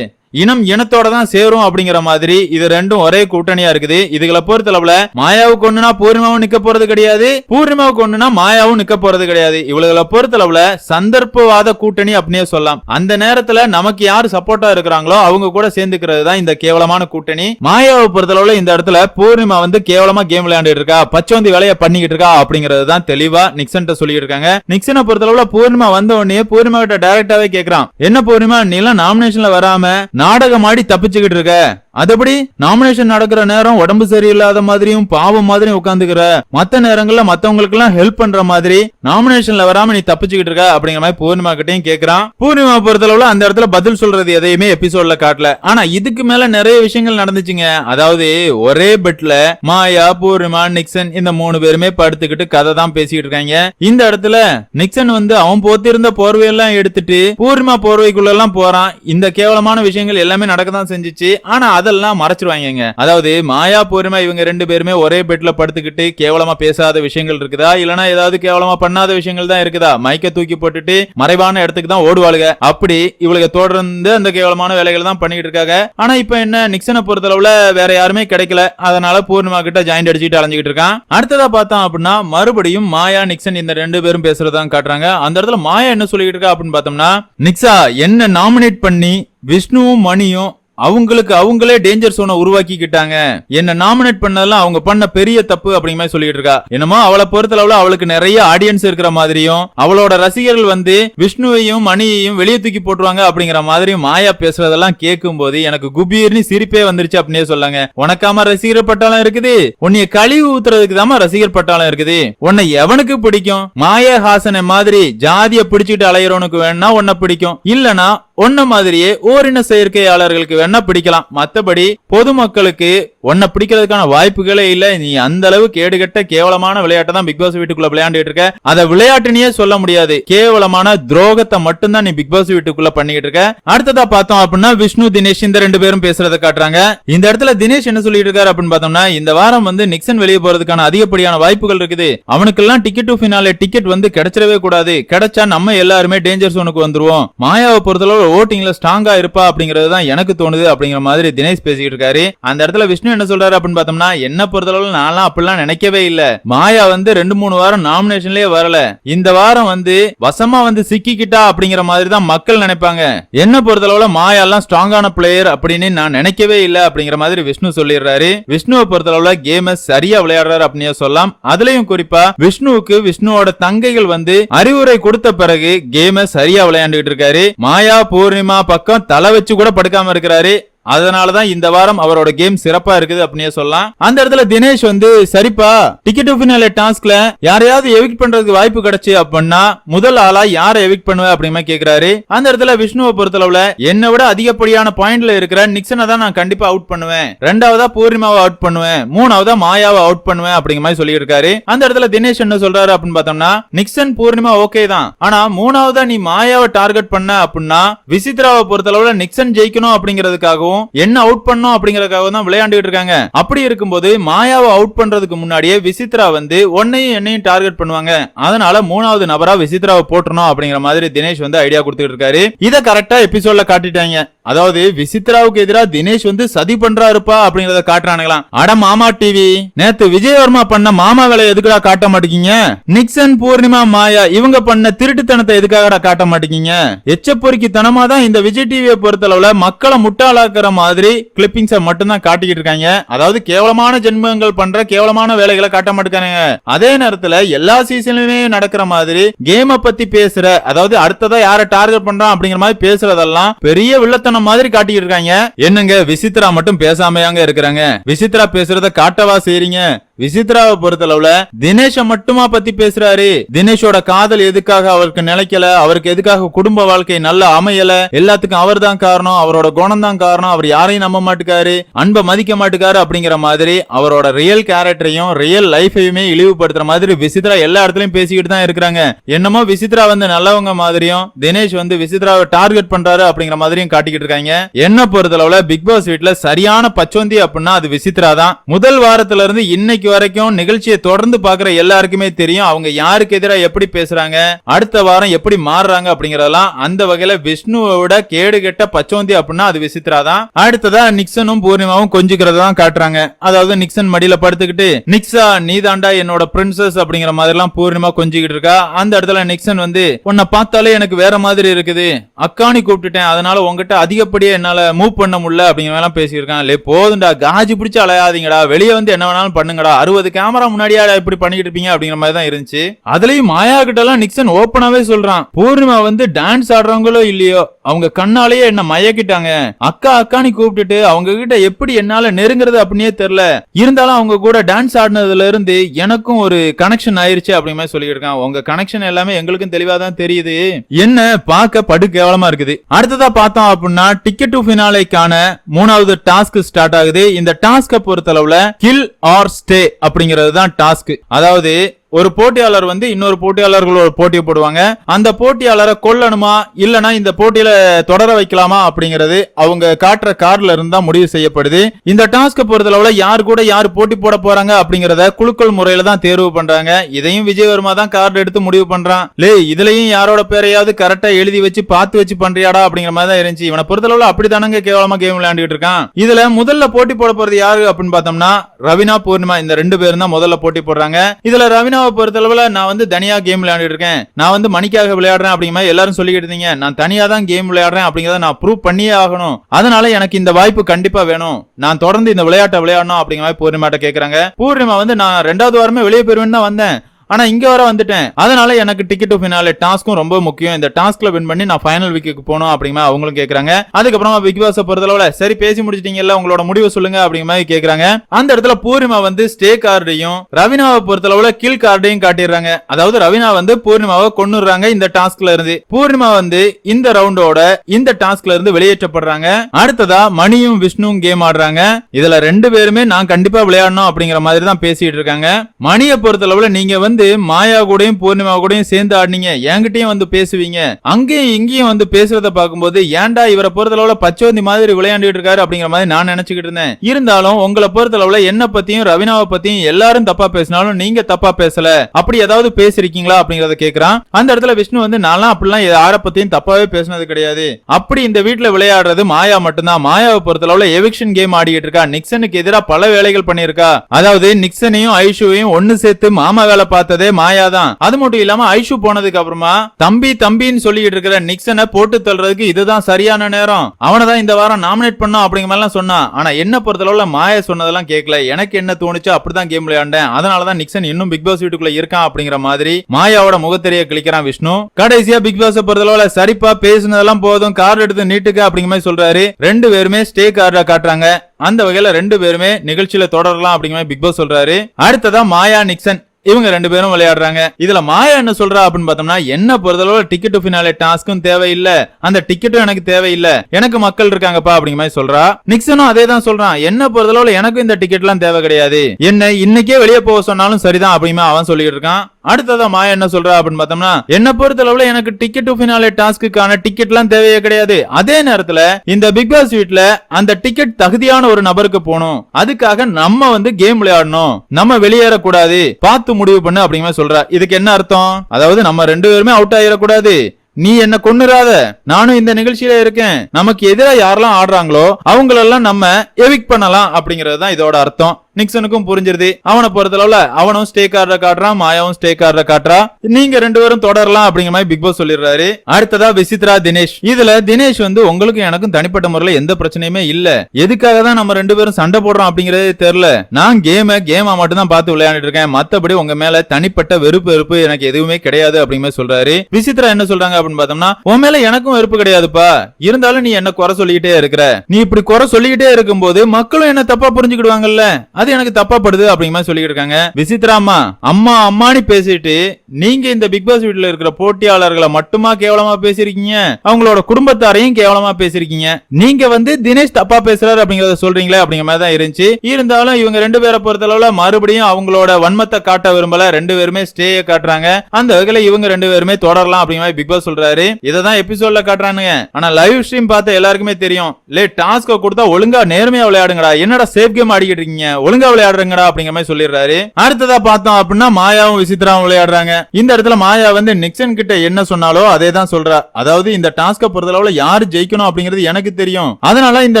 Speaker 8: இனம் இனத்தோட தான் சேரும் அப்படிங்கிற மாதிரி இது ரெண்டும் ஒரே கூட்டணியா இருக்குது. இதுகளை பொறுத்தளவுல மாயாவுக்கு ஒண்ணுனா பூர்ணிமாவும் நிக்க போறது கிடையாது பூர்ணிமாவுக்கு ஒண்ணுனா மாயாவும் நிக்க போறது கிடையாது. இவளுகளை பொறுத்தளவுல சந்தர்ப்பவாத கூட்டணி அப்படின்னே சொல்லலாம். அந்த நேரத்துல நமக்கு யாரு சப்போர்ட்டா இருக்கிறாங்களோ அவங்க கூட சேர்ந்துக்கிறது தான் இந்த கேவலமான கூட்டணி. மாயாவை பொறுத்தளவுல இந்த இடத்துல பூர்ணிமா வந்து கேவலமா கேம் விளையாண்டுட்டு இருக்கா பச்சோந்தி வேலையை பண்ணிக்கிட்டு இருக்கா அப்படிங்கறது தான் தெளிவா நிக்சன் சொல்லிட்டு இருக்காங்க. நிக்சனை பொறுத்தளவுல பூர்ணிமா வந்த உடனே பூர்ணிமா கிட்ட டைரக்டாவே கேக்குறான். என்ன பூர்ணிமா நீ எல்லாம் நாமினேஷன்ல வராம நாடகம் ஆடி தப்பிச்சுக்கிட்டு இருக்க. அதுபடி நாமினேஷன் நடக்கிற நேரம் உடம்பு சரியில்லாத மாதிரியும் பாவம் மாதிரியும் உட்காந்துக்கிற மத்த நேரங்கள்ல மத்தவங்களுக்கு எல்லாம் ஹெல்ப் பண்ற மாதிரி நாமினேஷன்ல வராம நீ தப்பிச்சுக்கிட்டு இருக்க அப்படிங்கிற மாதிரி பூர்ணிமா கிட்டையும் கேக்குறான். பூர்ணிமா பொறுத்தளவுல அந்த இடத்துல பதில் சொல்றது எதையுமே எபிசோட்ல காட்டல. ஆனா இதுக்கு மேல நிறைய விஷயங்கள் நடந்துச்சுங்க. அதாவது ஒரே பெட்ல மாயா பூர்ணிமா நிக்சன் இந்த மூணு பேருமே படுத்துக்கிட்டு கதை தான் பேசிக்கிட்டு இருக்காங்க. இந்த இடத்துல நிக்சன் வந்து அவன் போத்திருந்த போர்வையெல்லாம் எடுத்துட்டு பூர்ணிமா போர்வைக்குள்ள எல்லாம் போறான். இந்த கேவலமான விஷயங்கள் எல்லாமே நடக்க தான் செஞ்சுச்சு. ஆனா அதெல்லாம் மறைச்சிருவாங்க அதாவது மாயா பூர்ணிமா இவங்க ரெண்டு பேருமே ஒரே பெட்ல படுத்துக்கிட்டு கேவலமா பேசாத விஷயங்கள் இருக்குதா? இல்லனா ஏதாவது கேவலமா பண்ணாத விஷயங்கள் தான் இருக்குதா? மைக்க தூக்கி போட்டுட்டு மறைவான இடத்துக்கு தான் ஓடுவாளுங்க அப்படி இவளுக்கு தொடர்ந்து அந்த கேவலமான வேலைகள் தான் பண்ணிட்டு இருக்காங்க ஆனா இப்ப என்ன? நிக்சனை பொறுத்தளவுல வேற யாருமே கிடைக்கல. அதனால பூர்ணிமா கிட்ட ஜாயிண்ட் அடிச்சுட்டு அலைஞ்சிட்டு இருக்கான். அடுத்ததா பார்த்தோம் அப்படின்னா மறுபடியும் மாயா நிக்சன் இந்த ரெண்டு பேரும் பேசுறதான் காட்டுறாங்க. அந்த இடத்துல மாயா என்ன சொல்லிட்டு இருக்கா அப்படின்னு பார்த்தோம்னா நிக்ஸா என்ன நாமினேட் பண்ணி விஷ்ணுவும் மணியும் அவங்களுக்கு அவங்களே டேஞ்சர் சோனை உருவாக்கிக்கிட்டாங்க. என்ன நாமினேட் பண்ணதெல்லாம் அவங்க பண்ண பெரிய தப்பு அப்படிங்கிற மாதிரி சொல்லிட்டு இருக்கா. என்னமோ அவளை பொறுத்தளவுல அவளுக்கு நிறைய ஆடியன்ஸ் இருக்கிற மாதிரியும் அவளோட ரசிகர்கள் வந்து விஷ்ணுவையும் மணியையும் வெளியே தூக்கி போட்டுருவாங்க அப்படிங்கிற மாதிரி மாயா பேசுறதெல்லாம் கேட்கும் போது எனக்கு குபீர்னு சிரிப்பே வந்துருச்சு அப்படின்னே சொல்லுங்க. உனக்காம ரசிகர் பட்டாளம் இருக்குது. உன்னைய கழிவு ஊத்துறதுக்கு தாம ரசிகர் பட்டாளம் இருக்குது. உன்னை எவனுக்கு பிடிக்கும்? மாயா ஹாசனை மாதிரி ஜாதிய பிடிச்சிட்டு அலையிறவனுக்கு வேணா உன்னை பிடிக்கும். இல்லனா ஒன்ன மாதிரியே ஓரின செயற்கையாளர்களுக்கு வேணா பிடிக்கலாம். மத்தபடி பொதுமக்களுக்கு உன்னை பிடிக்கிறதுக்கான வாய்ப்புகளே இல்ல. நீ அந்த அளவு கேடுகட்ட கேவலமான விளையாட்டை தான் பிக் பாஸ் வீட்டுக்குள்ள விளையாண்டுட்டு இருக்க. அதை விளையாட்டுனே சொல்ல முடியாது. கேவலமான துரோகத்தை மட்டும்தான் நீ பிக் பாஸ் வீட்டுக்குள்ள பண்ணிட்டு இருக்க. அடுத்ததா பார்த்தோம் அப்படின்னா விஷ்ணு தினேஷ் இந்த ரெண்டு பேரும் பேசுறத காட்டுறாங்க. இந்த இடத்துல தினேஷ் என்ன சொல்லிட்டு இருக்காரு அப்படின்னு பார்த்தோம்னா இந்த வாரம் வந்து நிக்சன் வெளியே போறதுக்கான அதிகப்படியான வாய்ப்புகள் இருக்குது. அவனுக்கெல்லாம் டிக்கெட் டு பினாலே டிக்கெட் வந்து கிடைச்சிடவே கூடாது. கிடைச்சா நம்ம எல்லாருமே டேஞ்சர் சோனுக்கு வந்துருவோம். மாயாவை பொறுத்தளவு ஓட்டிங்ல ஸ்ட்ராங்கா இருப்பா அப்படிங்கிறது தான் எனக்கு தோணுது அப்படிங்கிற மாதிரி தினேஷ் பேசிட்டு இருக்காரு. அந்த இடத்துல விஷ்ணு என்ன சொல்றாரு அப்படின்னு பார்த்தோம்னா என்ன பொறுத்தளவு நான்லாம் அப்படிலாம் நினைக்கவே இல்ல. மாயா வந்து ரெண்டு மூணு வாரம் நாமினேஷன்லயே வரல. இந்த வாரம் வந்து வசமா வந்து சிக்கிக்கிட்டா அப்படிங்கிற மாதிரி தான் மக்கள் நினைப்பாங்க. என்ன பொறுத்தளவுல மாயா எல்லாம் ஸ்ட்ராங்கான பிளேயர் அப்படின்னு நான் நினைக்கவே இல்ல அப்படிங்கிற மாதிரி விஷ்ணு சொல்லிடுறாரு. விஷ்ணுவை பொறுத்தளவுல கேம சரியா விளையாடுறாரு அப்படின்னு சொல்லலாம். அதுலயும் குறிப்பா விஷ்ணுவுக்கு விஷ்ணுவோட தங்கைகள் வந்து அறிவுரை கொடுத்த பிறகு கேம சரியா விளையாண்டுகிட்டு இருக்காரு. மாயா பூர்ணிமா பக்கம் தலை வச்சு கூட படுக்காம இருக்கிறாரு. அதனாலதான் இந்த வாரம் அவரோட கேம் சிறப்பா இருக்குது அப்படின்னே சொல்லலாம். அந்த இடத்துல தினேஷ் வந்து சரிப்பா டிக்கெட் ஃபினாலே டாஸ்க்ல யாரையாவது எவிக்ட் பண்றதுக்கு வாய்ப்பு கிடைச்சு அப்படின்னா முதல் ஆளா யாரை எவிக்ட் பண்ணுவ அப்படிமா கேக்குறாரு. அந்த இடத்துல விஷ்ணுவை பொறுத்தளவுல என்னை விட அதிகப்படியான பாயிண்ட்ல இருக்கிற நிக்சனை தான் நான் கண்டிப்பா அவுட் பண்ணுவேன். ரெண்டாவதா பூர்ணிமாவை அவுட் பண்ணுவேன். மூணாவதா மாயாவை அவுட் பண்ணுவேன் அப்படிங்கிற மாதிரி சொல்லி இருக்காரு. அந்த இடத்துல தினேஷ் என்ன சொல்றாரு அப்படின்னு பார்த்தோம்னா நிக்சன் பூர்ணிமா ஓகே தான். ஆனா மூணாவதா நீ மாயாவை டார்கெட் பண்ண அப்படின்னா விசித்ராவை பொறுத்தளவுல நிக்சன் ஜெயிக்கணும் அப்படிங்கிறதுக்காகவும் என்ன அவுட் பண்ணும் அப்படிங்கறதுக்காக தான் விளையாண்டுகிட்டு இருக்காங்க. அப்படி இருக்கும்போது மாயாவை அவுட் பண்றதுக்கு முன்னாடியே விசித்ரா வந்து உன்னையும் என்னையும் டார்கெட் பண்ணுவாங்க. அதனால மூணாவது நபரா விசித்ராவை போட்டணும் அப்படிங்கிற மாதிரி தினேஷ் வந்து ஐடியா கொடுத்துட்டு இருக்காரு. இதை கரெக்டா எபிசோட்ல காட்டிட்டாங்க. அதாவது விசித்ராவுக்கு எதிராக தினேஷ் வந்து சதி பண்றாருப்பா அப்படிங்கறத காட்டுறானுங்களாம். அட மாமா டிவி நேத்து விஜயவர்மா பண்ண மாமா வேலை எதுக்குடா காட்ட மாட்டேங்கீங்க நிக்சன் பூர்ணிமா மாயா இவங்க பண்ண திருட்டுத்தனத்தை எதுக்காகடா காட்ட மாட்டேங்கீங்க எச்சப்பொறுக்கி தனமா தான் இந்த விஜய் டிவியை பொறுத்தளவுல மக்களை முட்டாளாக்குற மாதிரி கிளிப்பிங்ஸ மட்டும்தான் காட்டிக்கிட்டு இருக்காங்க. அதாவது கேவலமான ஜென்மங்கள் பண்ற கேவலமான வேலைகளை காட்ட மாட்டேங்கிறாங்க அதே நேரத்துல எல்லா சீசன்லயுமே நடக்கிற மாதிரி கேம பத்தி பேசுற அதாவது அடுத்ததா யார டார்கெட் பண்றான் அப்படிங்கிற மாதிரி பேசுறதெல்லாம் பெரிய வில்லத்தனம் மாதிரி காட்டிக்கிட்டு இருக்காங்க என்னங்க விசித்ரா மட்டும் பேசாமையாங்க இருக்கிறாங்க? விசித்ரா பேசுறத காட்டவா செய்றீங்க? விசித்ராவை பொறுத்தளவுல தினேஷ மட்டுமா பத்தி பேசுறாரு. தினேஷோட காதல் எதுக்காக அவருக்கு நிலைக்கல அவருக்கு எதுக்காக குடும்ப வாழ்க்கை நல்லா அமையல எல்லாத்துக்கும் அவர் தான் காரணம் அவரோட குணம் தான் காரணம் அவர் யாரையும் நம்ப மாட்டுக்காரு அன்பை மதிக்க மாட்டுக்காரு அப்படிங்கிற மாதிரி அவரோட ரியல் கேரக்டரையும் ரியல் லைஃபையுமே இழிவுபடுத்துற மாதிரி விசித்ரா எல்லா இடத்துலயும் பேசிக்கிட்டு தான் இருக்கிறாங்க. என்னமோ விசித்ரா வந்து நல்லவங்க மாதிரியும் தினேஷ் வந்து விசித்ராவை டார்கெட் பண்றாரு அப்படிங்கிற மாதிரியும் காட்டிக்கிட்டு இருக்காங்க. என்ன பொறுத்தளவுல பிக் பாஸ் வீட்டுல சரியான பச்சோந்தி அப்படின்னா அது விசித்ரா தான். முதல் வாரத்துல இருந்து இன்னைக்கு வரைக்கும் நிகழ்ச்சியை தொடர்ந்து பாக்குற எல்லாருக்குமே தெரியும். அவங்க யாருக்கு எதிராக எப்படி பேசுறாங்க அடுத்த வாரம் எப்படி மாறுறாங்க அப்படிங்கறதெல்லாம் அந்த வகையில விஷ்ணுவோட கேடு கெட்ட பச்சோந்தி அப்படின்னா அது விசித்ரா தான். அடுத்ததா நிக்சனும் பூர்ணிமாவும் கொஞ்சிக்கிறத தான் காட்டுறாங்க. அதாவது நிக்சன் மடியில படுத்துக்கிட்டு நிக்ஸா நீ தாண்டா என்னோட பிரின்சஸ் அப்படிங்கிற மாதிரி எல்லாம் பூர்ணிமா கொஞ்சிக்கிட்டு இருக்கா? அந்த இடத்துல நிக்சன் வந்து உன்னை பார்த்தாலே எனக்கு வேற மாதிரி இருக்குது. அக்கானி கூப்பிட்டுட்டேன். அதனால உங்ககிட்ட அதிகப்படியே என்னால மூவ் பண்ண முடியல. அப்படிங்கிற மாதிரி எல்லாம் பேசியிருக்கான் இல்லையே போதும்டா. காஜி பிடிச்சி அலையாதீங்கடா. வெளியே வந்து என்ன வேணாலும் பண்ணுங்கடா. அறுபது கேமரா முன்னாடியா இப்படி பண்ணிக்கிட்டு இருப்பீங்க அப்படிங்கிற மாதிரி தான் இருந்துச்சு. அதுலயும் மாயா கிட்ட எல்லாம் நிக்சன் ஓப்பனாவே சொல்றான். பூர்ணிமா வந்து டான்ஸ் ஆடுறவங்களோ இல்லையோ அவங்க கண்ணாலேயே என்ன மயக்கிட்டாங்க. அக்கா அக்கானி கூப்பிட்டுட்டு அவங்க கிட்ட எப்படி என்னால நெருங்குறது அப்படின்னே தெரியல. இருந்தாலும் அவங்க கூட டான்ஸ் ஆடினதுல இருந்து எனக்கும் ஒரு கனெக்ஷன் ஆயிருச்சு அப்படிங்கிற மாதிரி சொல்லிட்டு இருக்கான். உங்க கனெக்ஷன் எல்லாமே எங்களுக்கும் தெளிவா தான் தெரியுது. என்ன பார்க்க படு கேவலமா இருக்குது. அடுத்ததா பார்த்தோம் அப்படின்னா டிக்கெட் டு ஃபினாலேக்கான மூணாவது டாஸ்க் ஸ்டார்ட் ஆகுது. இந்த டாஸ்க பொறுத்தளவுல கில் ஆர் ஸ்டே அப்படிங்கிறது தான் டாஸ்க் அதாவது ஒரு போட்டியாளர் வந்து இன்னொரு போட்டியாளர்களோட போட்டி போடுவாங்க. அந்த போட்டியாளரை கொல்லணுமா? இல்லனா இந்த போட்டியில தொடர வைக்கலாமா? அப்படிங்கிறது அவங்க காட்டுற கார்ல இருந்தா முடிவு செய்யப்படுது. இந்த டாஸ்க் பொறுத்தளவுல யார் கூட யார் போட்டி போட போறாங்க அப்படிங்கறத குலுக்கல் முறையில தான் தேர்வு பண்றாங்க. இதையும் விஜயவர்மா தான் கார்டு எடுத்து முடிவு பண்றான். லே இதுலயும் யாரோட பேரையாவது கரெக்டா எழுதி வச்சு பார்த்து வச்சு பண்றியாடா? அப்படிங்கிற மாதிரி தான் இருந்துச்சு. இவனை பொறுத்தளவுல அப்படித்தானங்க கேவலமா கேம் விளையாண்டுட்டு இருக்கான். இதுல முதல்ல போட்டி போட போறது யாரு அப்படின்னு பார்த்தோம்னா ரவினா பூர்ணிமா. இந்த ரெண்டு பேரும் தான் முதல்ல போட்டி போடுறாங்க. இதுல தனியாவை பொறுத்தளவுல நான் வந்து தனியா கேம் விளையாடிட்டு இருக்கேன். நான் வந்து மணிக்காக விளையாடுறேன் அப்படிங்கிற மாதிரி எல்லாரும் சொல்லிக்கிட்டு இருந்தீங்க. நான் தனியா தான் கேம் விளையாடுறேன் அப்படிங்கறத நான் ப்ரூவ் பண்ணியே ஆகணும். அதனால எனக்கு இந்த வாய்ப்பு கண்டிப்பா வேணும். நான் தொடர்ந்து இந்த விளையாட்டை விளையாடணும் அப்படிங்கிற மாதிரி பூர்ணிமாட்ட கேட்குறாங்க பூர்ணிமா வந்து நான் ரெண்டாவது வாரமே வெளியே போயிருவேன்னு தான் வந்தேன். ஆனா இங்க வர வந்துட்டேன். அதனால எனக்கு டிக்கெட் டு ஃபினாலே டாஸ்க்கும் ரொம்ப முக்கியம். இந்த டாஸ்க்ல வின் பண்ணி நான் ஃபைனல் வீக்குக்கு போகணும் அப்படிங்கிற அவங்களும் கேக்குறாங்க. அதுக்கப்புறமா பிக் பாஸ் பொறுத்தளவுல சரி பேசி முடிச்சிட்டீங்கல்ல உங்களோட முடிவு சொல்லுங்க அப்படிங்கிற மாதிரி கேக்குறாங்க. அந்த இடத்துல பூர்ணிமா வந்து ஸ்டே கார்டையும் ரவினாவை பொறுத்தளவுல கில் கார்டையும் காட்டிடுறாங்க. அதாவது ரவினா வந்து பூர்ணிமாவை கொன்னுடுறாங்க இந்த டாஸ்க்ல இருந்து. பூர்ணிமா வந்து இந்த ரவுண்டோட இந்த டாஸ்க்ல இருந்து வெளியேற்றப்படுறாங்க. அடுத்ததா மணியும் விஷ்ணுவும் கேம் ஆடுறாங்க. இதுல ரெண்டு பேருமே நான் கண்டிப்பா விளையாடணும் அப்படிங்கிற மாதிரி தான் பேசிட்டு இருக்காங்க. மணியை பொறுத்தளவுல நீங்க வந்து மாயா கூடயும் பூர்ணிமா கூடயும் சேர்ந்து ஆடினீங்க. என்கிட்டயும் வந்து பேசுவீங்க. அங்கேயும் இங்கேயும் வந்து பேசுறத பார்க்கும்போது ஏன்டா இவரை பொறுத்தளவுல பச்சோந்தி மாதிரி விளையாண்டுட்டு இருக்காரு? அப்படிங்கிற மாதிரி நான் நினைச்சுக்கிட்டு இருந்தேன். இருந்தாலும் உங்களை பொறுத்தளவுல என்ன பத்தியும் ரவினாவை பத்தியும் எல்லாரும் தப்பா பேசினாலும் நீங்க தப்பா பேசல. அப்படி ஏதாவது பேசிருக்கீங்களா அப்படிங்கறத கேக்குறான். அந்த இடத்துல விஷ்ணு வந்து நான்லாம் அப்படிலாம் யார பத்தியும் தப்பாவே பேசினது கிடையாது. அப்படி இந்த வீட்டுல விளையாடுறது மாயா மட்டும்தான். மாயாவை பொறுத்தளவுல எவிக்ஷன் கேம் ஆடிட்டு இருக்கா. நிக்சனுக்கு எதிராக பல வேலைகள் பண்ணியிருக்கா. அதாவது நிக்சனையும் ஐஷுவையும் ஒன்னு சேர்த்து மாமா வேலை பார்த்ததே மாயா தான் அது மட்டும் இல்லாம ஐஷு போனதுக்கு அப்புறமா தம்பி தம்பின்னு சொல்லிட்டு இருக்கிற நிக்சனை போட்டு தள்ளுறதுக்கு இதுதான் சரியான நேரம். அவனை தான் இந்த வாரம் நாமினேட் பண்ணோம் அப்படிங்கிற மாதிரிலாம் சொன்னான் ஆனா என்ன பொறுத்தளவுல மாயா சொன்னதெல்லாம் கேட்கல எனக்கு என்ன தோணுச்சோ அப்படிதான் கேம் விளையாண்டேன். அதனாலதான் நிக்சன் இன்னும் பிக் பாஸ் வீட்டுக்குள்ள இருக்கான் அப்படிங்கிற மாதிரி மாயாவோட முகத்தெரிய கிளிக்கிறான் விஷ்ணு. கடைசியா பிக் பாஸ் பொறுத்தளவுல சரிப்பா பேசுனதெல்லாம் போதும். கார்டு எடுத்து நீட்டுக்கு அப்படிங்கிற மாதிரி சொல்றாரு. ரெண்டு பேருமே ஸ்டே கார்டா காட்டுறாங்க. அந்த வகையில ரெண்டு பேருமே நிகழ்ச்சியில தொடரலாம் அப்படிங்கிற மாதிரி பிக் பாஸ் சொல்றாரு. அடுத்ததா மாயா நிக்சன். இவங்க ரெண்டு பேரும் விளையாடுறாங்க. இதுல மாயா என்ன சொல்றா அப்படின்னு பார்த்தோம்னா என்ன பொறுத்தளவு டிக்கெட் ஃபினாலே டாஸ்க்கும் தேவையில்ல. அந்த டிக்கெட்டும் எனக்கு தேவையில்லை. எனக்கு மக்கள் இருக்காங்கப்பா அப்படிங்கிற மாதிரி சொல்றா. நிக்சனும் அதே தான் சொல்றான். என்ன பொறுத்தளவுல எனக்கும் இந்த டிக்கெட் எல்லாம் தேவை கிடையாது. என்ன இன்னைக்கே வெளியே போக சொன்னாலும் சரிதான் அப்படிமா அவன் சொல்லிட்டு இருக்கான். அடுத்ததா மாயா என்ன சொல்றா அப்படின்னு பார்த்தோம்னா என்ன பொறுத்தளவுல எனக்கு டிக்கெட் டு ஃபினாலே டாஸ்க்குக்கான டிக்கெட் எல்லாம் தேவையே கிடையாது. அதே நேரத்துல இந்த பிக் பாஸ் வீட்ல அந்த டிக்கெட் தகுதியான ஒரு நபருக்கு போகணும். அதுக்காக நம்ம வந்து கேம் விளையாடணும். நம்ம வெளியேறக்கூடாது. பார்த்து முடிவு பண்ணு அப்படிங்கிற மாதிரி சொல்றா. இதுக்கு என்ன அர்த்தம்? அதாவது நம்ம ரெண்டு பேருமே அவுட் ஆயிடக்கூடாது. நீ என்ன கொண்டுராத நானும் இந்த நிகழ்ச்சியில இருக்கேன். நமக்கு எதிராக யாரெல்லாம் ஆடுறாங்களோ அவங்களெல்லாம் நம்ம எவிக் பண்ணலாம் அப்படிங்கறது தான் இதோட அர்த்தம். நிக்சனுக்கும் புரிஞ்சிருது. அவனை பொறுத்தளவுல அவனும் ஸ்டே கார்ட காட்டுறான் மாயாவும் ஸ்டே கார்ட காட்டுறா. நீங்க ரெண்டு பேரும் தொடரலாம் அப்படிங்கிற மாதிரி பிக் பாஸ் சொல்லிடுறாரு. அடுத்ததா விசித்ரா தினேஷ். இதுல தினேஷ் வந்து உங்களுக்கும் எனக்கும் தனிப்பட்ட முறையில எந்த பிரச்சனையுமே இல்ல. எதுக்காக தான் நம்ம ரெண்டு பேரும் சண்டை போடுறோம் அப்படிங்கறதே தெரியல. நான் கேம கேமா மட்டும் தான் பார்த்து விளையாண்டுட்டு இருக்கேன். மத்தபடி உங்க மேல தனிப்பட்ட வெறுப்பு வெறுப்பு எனக்கு எதுவுமே கிடையாது அப்படிங்கிற மாதிரி சொல்றாரு. விசித்ரா என்ன சொல்றாங்க அப்படின்னு பார்த்தோம்னா உன் மேல எனக்கும் வெறுப்பு கிடையாதுப்பா. இருந்தாலும் நீ என்ன குறை சொல்லிக்கிட்டே இருக்கிற. நீ இப்படி குறை சொல்லிக்கிட்டே இருக்கும்போது மக்களும் என்ன தப்பா புரிஞ்சுக்கிடுவாங்கல்ல. அது எனக்கு தப்பப்படுது அப்படிங்கிற மாதிரி சொல்லிட்டு இருக்காங்க விசித்ராமா அம்மா அம்மானு பேசிட்டு நீங்க இந்த பிக் பாஸ் வீட்டுல இருக்கிற போட்டியாளர்களை மட்டுமா கேவலமா பேசிருக்கீங்க அவங்களோட குடும்பத்தாரையும் கேவலமா பேசிருக்கீங்க நீங்க வந்து தினேஷ் தப்பா பேசுறாரு அப்படிங்கறத சொல்றீங்களே அப்படிங்கிற மாதிரி தான் இருந்துச்சு. இருந்தாலும் இவங்க ரெண்டு பேரை பொறுத்தளவுல மறுபடியும் அவங்களோட வன்மத்தை காட்ட விரும்பல. ரெண்டு பேருமே ஸ்டேய காட்டுறாங்க. அந்த வகையில இவங்க ரெண்டு பேருமே தொடரலாம் அப்படிங்கிற மாதிரி பிக் பாஸ் சொல்றாரு. இதான் எபிசோட்ல காட்டுறானுங்க. ஆனா லைவ் ஸ்ட்ரீம் பார்த்த எல்லாருக்குமே தெரியும். லே டாஸ்க கொடுத்தா ஒழுங்கா நேர்மையா விளையாடுங்கடா. என்னடா சேஃப் கேம் ஆடிக்கிட்டு இருக்கீங்க? ஒழுங்கா விளையாடுறங்கடா அப்படிங்கிற மாதிரி சொல்லிடுறாரு. அடுத்ததா பார்த்தோம் அப்படின்னா மாயாவும் விசித்ராவும் விளையாடுறாங்க. இந்த இடத்துல மாயா வந்து நிக்சன் கிட்ட என்ன சொன்னாலோ அதே தான் சொல்றா. அதாவது இந்த டாஸ்க பொறுத்தளவுல யாரு ஜெயிக்கணும் அப்படிங்கிறது எனக்கு தெரியும். அதனால இந்த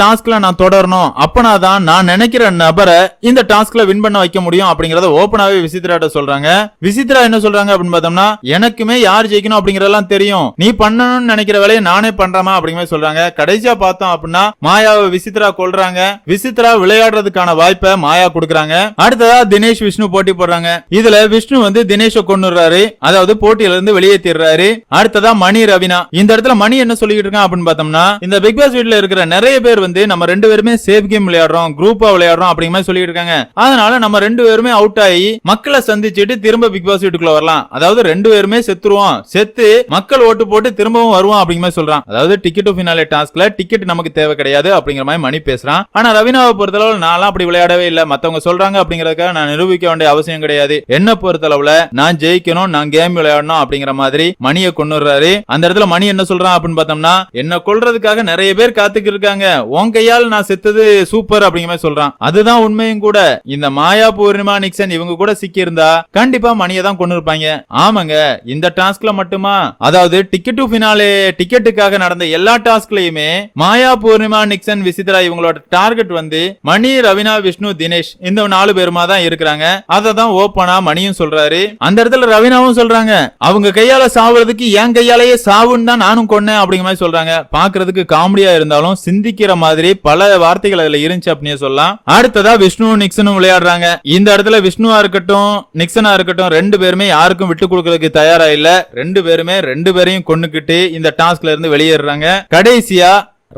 Speaker 8: டாஸ்க்ல நான் தொடரணும். அப்பனா தான் நான் நினைக்கிற நபரை இந்த டாஸ்க்ல வின் பண்ண வைக்க முடியும் அப்படிங்கறத ஓபனாவே விசித்ராட்ட சொல்றாங்க. விசித்ரா என்ன சொல்றாங்க அப்படின்னு பார்த்தோம்னா எனக்குமே யார் ஜெயிக்கணும் அப்படிங்கறதெல்லாம் தெரியும். நீ பண்ணணும்னு நினைக்கிற வேலையை நானே பண்றமா அப்படிங்கிற சொல்றாங்க. கடைசியா பார்த்தோம் அப்படின்னா மாயாவை விசித்ரா கொள்றாங்க விசித்ரா விளையாடுறதுக்கான வாய்ப்பை மாயா கொடுக்கறாங்க. அடுத்ததா தினேஷ் விஷ்ணு போட்டி போடுறாங்க. இதுல விஷ்ணு வந்து தினேஷ கொண்டுறாரு அதாவது போட்டியில இருந்து வெளியேற்றிடுறாரு அடுத்ததா மணி ரவினா. இந்த இடத்துல மணி என்ன சொல்லிட்டு இருக்கான் அப்படின்னு பார்த்தோம்னா இந்த பிக் பாஸ் வீட்ல இருக்கிற நிறைய பேர் வந்து நம்ம ரெண்டு பேருமே சேஃப் கேம் விளையாடுறோம் குரூப்பா விளையாடுறோம் அப்படிங்கிற மாதிரி சொல்லிட்டு இருக்காங்க. அதனால நம்ம ரெண்டு பேருமே அவுட் ஆகி மக்களை சந்திச்சுட்டு திரும்ப பிக் பாஸ் வீட்டுக்குள்ள வரலாம். அதாவது ரெண்டு பேருமே செத்துருவோம். செத்து மக்கள் ஓட்டு போட்டு திரும்பவும் வருவோம் அப்படிங்கிற மாதிரி சொல்றான். அதாவது டிக்கெட் ஃபினாலே டாஸ்க்ல டிக்கெட் நமக்கு தேவை கிடையாது அப்படிங்கிற மாதிரி மணி பேசுறான். ஆனா ரவினாவை பொறுத்தளவு நான்லாம் அப்படி விளையாடவே இல்ல. இல்ல மத்தவங்க சொல்றாங்க அப்படிங்கறதுக்காக நான் நிரூபிக்க வேண்டிய அவசியம் கிடையாது. என்ன பொறுத்தளவுல நான் ஜெயிக்கணும் நான் கேம் விளையாடணும் அப்படிங்கிற மாதிரி மணியை கொண்டுறாரு அந்த இடத்துல மணி என்ன சொல்றான் அப்படின்னு பார்த்தோம்னா என்ன கொள்றதுக்காக நிறைய பேர் காத்துக்கிட்டு இருக்காங்க. உன் கையால் நான் செத்தது சூப்பர் அப்படிங்கிற மாதிரி சொல்றான். அதுதான் உண்மையும் கூட. இந்த மாயா பூர்ணிமா நிக்சன் இவங்க கூட சிக்கி இருந்தா கண்டிப்பா மணியை தான் கொண்டு இருப்பாங்க ஆமாங்க இந்த டாஸ்க்ல மட்டுமா? அதாவது டிக்கெட் டு பினாலே டிக்கெட்டுக்காக நடந்த எல்லா டாஸ்க்லயுமே மாயா பூர்ணிமா நிக்சன் விசித்ரா இவங்களோட டார்கெட் வந்து மணி ரவினா விஷ்ணு தினேஷ். இந்த நாலு பேருமா தான் இருக்கிறாங்க. அதை தான் ஓப்பனா மணியும் சொல்றாரு. அந்த இடத்துல ரவினாவும் சொல்றாங்க. அவங்க கையால சாவுறதுக்கு என் கையாலேயே சாவுன்னு தான் நானும் கொன்னேன் அப்படிங்கிற மாதிரி சொல்றாங்க. பாக்குறதுக்கு காமெடியா இருந்தாலும் சிந்திக்கிற மாதிரி பல வார்த்தைகள் அதுல இருந்துச்சு அப்படின்னு சொல்லலாம். அடுத்ததா விஷ்ணு நிக்சனும் விளையாடுறாங்க. இந்த இடத்துல விஷ்ணுவா இருக்கட்டும் நிக்சனா இருக்கட்டும் ரெண்டு பேருமே யாருக்கும் விட்டு கொடுக்கறதுக்கு தயாரா இல்ல. ரெண்டு பேருமே ரெண்டு பேரையும் கொண்டுகிட்டு இந்த டாஸ்க்ல இருந்து வெளியேறாங்க கடைசியா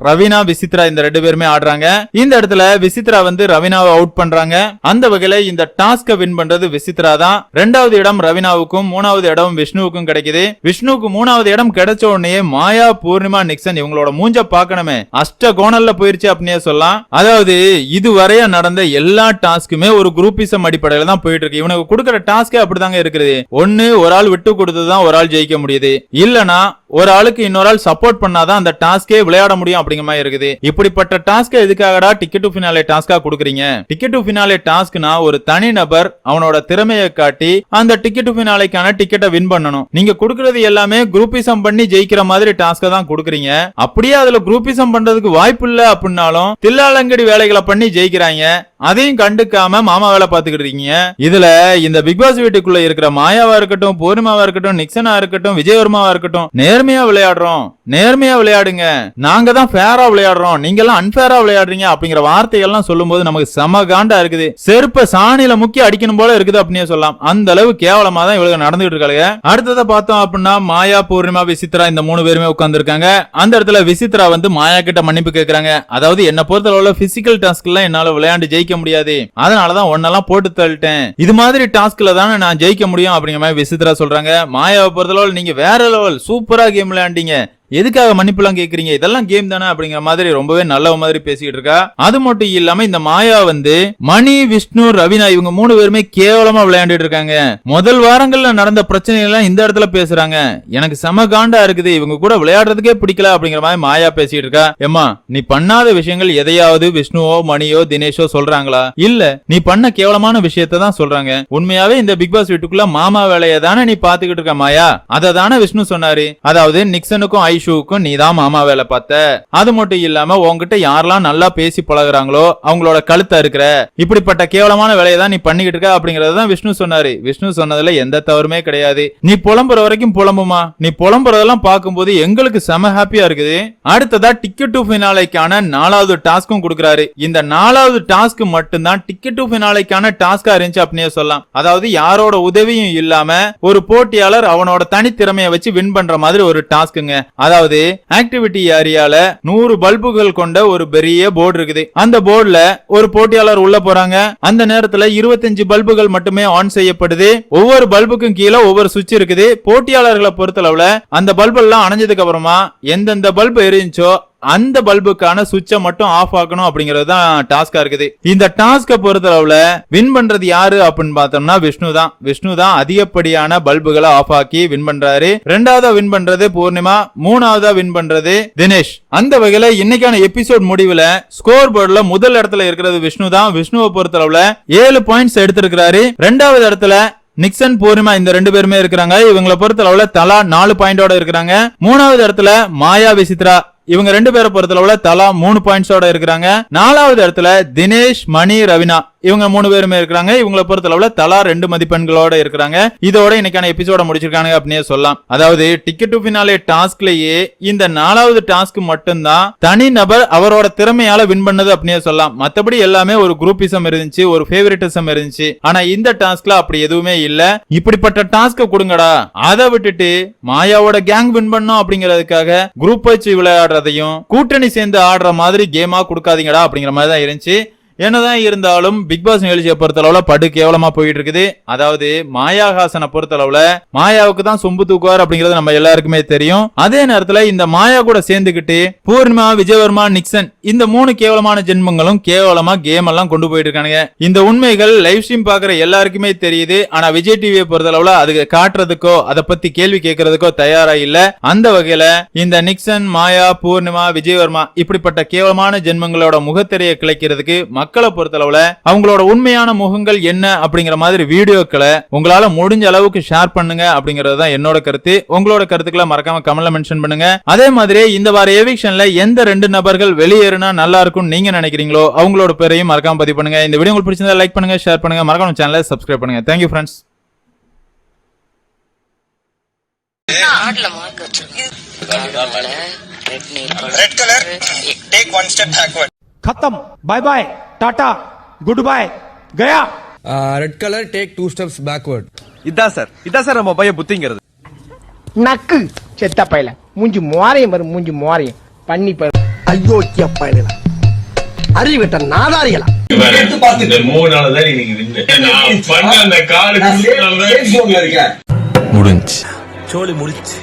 Speaker 8: ரவினா விசித்ரா இந்த ரெண்டு பேருமே ஆடுறாங்க. இந்த இடத்துல விசித்ரா வந்து ரவினாவை அவுட் பண்றாங்க. அந்த வகையில இந்த டாஸ்க வின் பண்றது விசித்ரா தான். ரெண்டாவது இடம் ரவினாவுக்கும் மூணாவது இடம் விஷ்ணுவுக்கும் கிடைக்குது. விஷ்ணுவுக்கு மூணாவது இடம் கிடைச்ச உடனே மாயா பூர்ணிமா நிக்சன் இவங்களோட மூஞ்ச பாக்கணுமே அஷ்ட கோணல்ல போயிருச்சு அப்படின்னே சொல்லலாம். அதாவது இதுவரைய நடந்த எல்லா டாஸ்க்குமே ஒரு குரூப்பிசம் அடிப்படையில தான் போயிட்டு இருக்கு. இவனுக்கு கொடுக்குற டாஸ்கே அப்படிதாங்க இருக்குது. ஒன்னு ஒரு ஆள் விட்டு கொடுத்துதான் ஒரு ஆள் ஜெயிக்க முடியுது. இல்லனா ஒரு ஆளுக்கு இன்னொரு ஆள் சப்போர்ட் பண்ணாதான் அந்த டாஸ்கே விளையாட முடியும் அப்படிங்கிற மாதிரி இருக்குது. இப்படிப்பட்ட டாஸ்க் எதுக்காகடா டிக்கெட் டு ஃபினாலே டாஸ்கா கொடுக்குறீங்க? டிக்கெட் டு ஃபினாலே டாஸ்க்னா ஒரு தனி நபர் அவனோட திறமையை காட்டி அந்த டிக்கெட் டு ஃபினாலேக்கான டிக்கெட்டை வின் பண்ணணும். நீங்க கொடுக்கறது எல்லாமே குரூப்பிசம் பண்ணி ஜெயிக்கிற மாதிரி டாஸ்க தான் கொடுக்குறீங்க. அப்படியே அதுல குரூப்பிசம் பண்றதுக்கு வாய்ப்பு இல்ல அப்படின்னாலும் தில்லாலங்கடி வேலைகளை பண்ணி ஜெயிக்கிறாங்க. அதையும் கண்டுக்காம மாமா வேலை பாத்துக்கிட்டு இருக்கீங்க. இதுல இந்த பிக் பாஸ் வீட்டுக்குள்ள இருக்கிற மாயாவா இருக்கட்டும் பூர்ணிமாவா இருக்கட்டும் நிக்சனா இருக்கட்டும் விஜயவர்மாவா இருக்கட்டும் நேர்மையா விளையாடுறோம். நேர்மையா விளையாடுங்க. நாங்க தான் ஃபேரா விளையாடுறோம். நீங்க எல்லாம் அன்பேரா விளையாடுறீங்க அப்படிங்கிற வார்த்தைகள்லாம் சொல்லும்போது நமக்கு செம காண்டா இருக்குது. செருப்ப சாணியில முக்கி அடிக்கணும் போல இருக்குது அப்படின்னே சொல்லலாம். அந்த அளவு கேவலமா தான் இவளுக்கு நடந்துகிட்டு இருக்காங்க அடுத்ததை பார்த்தோம் அப்படின்னா மாயா பூர்ணிமா விசித்ரா இந்த மூணு பேருமே உட்கார்ந்திருக்காங்க. அந்த இடத்துல விசித்ரா வந்து மாயா கிட்ட மன்னிப்பு கேக்குறாங்க. அதாவது என்ன பொறுத்தளவுல பிசிக்கல் டாஸ்க் எல்லாம் என்னால விளையாண்டு ஜெயிக்க முடியாது. அதனாலதான் ஒன்னெல்லாம் போட்டு தள்ளிட்டேன். இது மாதிரி டாஸ்க்ல தானே நான் ஜெயிக்க முடியும் அப்படிங்கிற மாதிரி விசித்ரா சொல்றாங்க. மாயாவை பொறுத்த அளவுல நீங்க வேற லெவல் சூப்பரா கேம் விளையாண்டீங்க. எதுக்காக மன்னிப்புலாம் கேக்குறீங்க? இதெல்லாம் கேம் தானே அப்படிங்கிற மாதிரி ரொம்பவே நல்ல மாதிரி பேசிக்கிட்டு இருக்கா. அது மட்டும் இல்லாம இந்த மாயா வந்து மணி விஷ்ணு ரவினா இவங்க மூணு பேருமே கேவலமா விளையாண்டுட்டு இருக்காங்க. முதல் வாரங்கள்ல நடந்த பிரச்சனை எல்லாம் இந்த இடத்துல பேசுறாங்க. எனக்கு செம காண்டா இருக்குது. இவங்க கூட விளையாடுறதுக்கே பிடிக்கல அப்படிங்கிற மாதிரி மாயா பேசிட்டு இருக்கா. ஏமா நீ பண்ணாத விஷயங்கள் எதையாவது விஷ்ணுவோ மணியோ தினேஷோ சொல்றாங்களா? இல்ல நீ பண்ண கேவலமான விஷயத்தை தான் சொல்றாங்க. உண்மையாவே இந்த பிக் பாஸ் வீட்டுக்குள்ள மாமா வேலையை தானே நீ பாத்துக்கிட்டு இருக்க மாயா? அதை தானே விஷ்ணு சொன்னாரு. அதாவது நிக்சனுக்கும் ஐஷுவுக்கும் நீ தான் மாமா வேலை பார்த்த. அது மட்டும் இல்லாம உன்கிட்ட யாரெல்லாம் நல்லா பேசி பழகுறாங்களோ அவங்களோட கழுத்த இருக்கிற இப்படிப்பட்ட கேவலமான வேலையை தான் நீ பண்ணிக்கிட்டு இருக்க அப்படிங்கறத தான் விஷ்ணு சொன்னாரு. விஷ்ணு சொன்னதுல எந்த தவறுமே கிடையாது. நீ புலம்புற வரைக்கும் புலம்புமா? நீ புலம்புறதெல்லாம் பார்க்கும்போது எங்களுக்கு செம ஹாப்பியா இருக்குது. அடுத்ததா டிக்கெட் டு ஃபினாலைக்கான நாலாவது டாஸ்க்கும் கொடுக்குறாரு. இந்த நாலாவது டாஸ்க் மட்டும்தான் டிக்கெட் டு ஃபினாலைக்கான டாஸ்கா இருந்துச்சு அப்படின்னே சொல்லலாம். அதாவது யாரோட உதவியும் இல்லாம ஒரு போட்டியாளர் அவனோட தனித்திறமையை வச்சு வின் பண்ற மாதிரி ஒரு டாஸ்க்குங்க அதாவது ஆக்டிவிட்டி ஏரியால நூறு பல்புகள் கொண்ட ஒரு பெரிய போர்டு இருக்குது. அந்த போர்டுல ஒரு போட்டியாளர் உள்ள போறாங்க. அந்த நேரத்துல இருபத்தஞ்சு பல்புகள் மட்டுமே ஆன் செய்யப்படுது. ஒவ்வொரு பல்புக்கும் கீழே ஒவ்வொரு சுவிட்ச் இருக்குது. போட்டியாளர்களை பொறுத்தளவுல அந்த பல்பு எல்லாம் அணைஞ்சதுக்கு அப்புறமா எந்தெந்த பல்பு எரிஞ்சோ அந்த பல்புக்கான சுவிட்சை மட்டும் ஆஃப் ஆக்கணும் அப்படிங்கிறது தான் டாஸ்கா இருக்குது. இந்த டாஸ்கை பொறுத்தளவுல வின் பண்றது யாரு அப்படின்னு பார்த்தோம்னா விஷ்ணு தான். விஷ்ணு தான் அதிகப்படியான பல்புகளை ஆஃப் ஆக்கி வின் பண்றாரு. ரெண்டாவதா வின் பண்றது பூர்ணிமா மூணாவதா வின் பண்றது தினேஷ். அந்த வகையில இன்னைக்கான எபிசோட் முடிவுல ஸ்கோர் போர்டுல முதல் இடத்துல இருக்கிறது விஷ்ணு தான். விஷ்ணுவை பொறுத்தளவுல ஏழு பாயிண்ட்ஸ் எடுத்திருக்கிறாரு. ரெண்டாவது இடத்துல நிக்சன் பூர்ணிமா இந்த ரெண்டு பேருமே இருக்கிறாங்க. இவங்களை பொறுத்தளவுல தலா நாலு பாயிண்டோட இருக்கிறாங்க. மூணாவது இடத்துல மாயா விசித்ரா இவங்க ரெண்டு பேரை பொறுத்தளவுல தலா மூணு பாயிண்ட்ஸோட இருக்கிறாங்க. நாலாவது இடத்துல தினேஷ் மணி ரவினா. இவங்க மூணு பேருமே இருக்கிறாங்க. இவங்களை பொறுத்தளவுல தலா ரெண்டு மதிப்பெண்களோட இருக்கிறாங்க. இதோட இன்னைக்கான எபிசோட முடிச்சிருக்காங்க அப்படின்னே சொல்லலாம். அதாவது டிக்கெட் டு பினாலே டாஸ்க்லயே இந்த நாலாவது டாஸ்க் மட்டும்தான் தனி நபர் அவரோட திறமையால வின் பண்ணது அப்படின்னே சொல்லலாம். மத்தபடி எல்லாமே ஒரு குரூப்பிசம் இருந்துச்சு ஒரு ஃபேவரட்டிசம் இருந்துச்சு. ஆனா இந்த டாஸ்க்ல அப்படி எதுவுமே இல்ல. இப்படிப்பட்ட டாஸ்க கொடுங்கடா. அதை விட்டுட்டு மாயாவோட கேங் வின் பண்ணும் அப்படிங்கறதுக்காக குரூப் வச்சு விளையாடுறதையும் கூட்டணி சேர்ந்து ஆடுற மாதிரி கேமா கொடுக்காதீங்கடா அப்படிங்கிற மாதிரி தான் இருந்துச்சு. என்னதான் இருந்தாலும் பிக் பாஸ் நிகழ்ச்சியை பொறுத்தளவுல படு கேவலமா போயிட்டு இருக்குது அதாவது மாயாஹாசனை பொறுத்தளவுல மாயாவுக்கு தான் சொம்பு தூக்குவார் அப்படிங்கிறது நம்ம எல்லாருக்குமே தெரியும். அதே நேரத்துல இந்த மாயா கூட சேர்ந்துகிட்டு பூர்ணிமா விஜயவர்மா நிக்சன் இந்த மூணு கேவலமான ஜென்மங்களும் கேவலமா கேம் எல்லாம் கொண்டு போயிட்டு இருக்கானுங்க இந்த உண்மைகள் லைவ் ஸ்ட்ரீம் பாக்குற எல்லாருக்குமே தெரியுது. ஆனா விஜய் டிவியை பொறுத்தளவுல அதுக்கு காட்டுறதுக்கோ அதை பத்தி கேள்வி கேட்கறதுக்கோ தயாரா இல்ல. அந்த வகையில இந்த நிக்சன் மாயா பூர்ணிமா விஜயவர்மா இப்படிப்பட்ட கேவலமான ஜென்மங்களோட முகத்திரையை கிளைக்கிறதுக்கு மக்கள் பொறுத்தளவுல அவங்களோட உண்மையான முகங்கள் என்ன அப்படிங்கிற மாதிரி வீடியோக்களை உங்களால முடிஞ்ச அளவுக்கு ஷேர் பண்ணுங்க அப்படிங்கறது தான் என்னோட கருத்து. உங்களோட கருத்துக்களை மறக்காம கமெண்ட்ல மென்ஷன் பண்ணுங்க. அதே மாதிரி இந்த வார எவிக்ஷன்ல எந்த ரெண்டு நபர்கள் வெளியேறினா நல்லா இருக்கும் நீங்க நினைக்கிறீங்களோ அவங்களோட பேரையும் மறக்காம பதிவு பண்ணுங்க. இந்த வீடியோ உங்களுக்கு பிடிச்சிருந்தா லைக் பண்ணுங்க ஷேர் பண்ணுங்க. மறக்காம சேனலை சப்ஸ்கிரைப் பண்ணுங்க. தேங்க்யூ ஃப்ரெண்ட்ஸ்
Speaker 1: கார்டுல மார்க் வச்சிருக்கு ரெட் நீர்
Speaker 2: Red color, take one.
Speaker 3: खत्म bye bye tata goodbye गया
Speaker 4: red colour take two steps backward
Speaker 5: இதான் சார் இதான் சார் நம்ம பையன் புத்திங்கிறது
Speaker 6: நக்கு செத்த பையல மூஞ்சி மோரையும் வரும் மூஞ்சி மோரையும் பண்ணி பயில அயோக்கிய பயல அறிவிட்ட நாதாரிகளா
Speaker 7: இந்த மூணு நாள் தான் இன்னைக்கு வின்னு நான் பண்ண அந்த காலுக்கு
Speaker 5: முடிஞ்சு
Speaker 9: சோழி முடிச்சு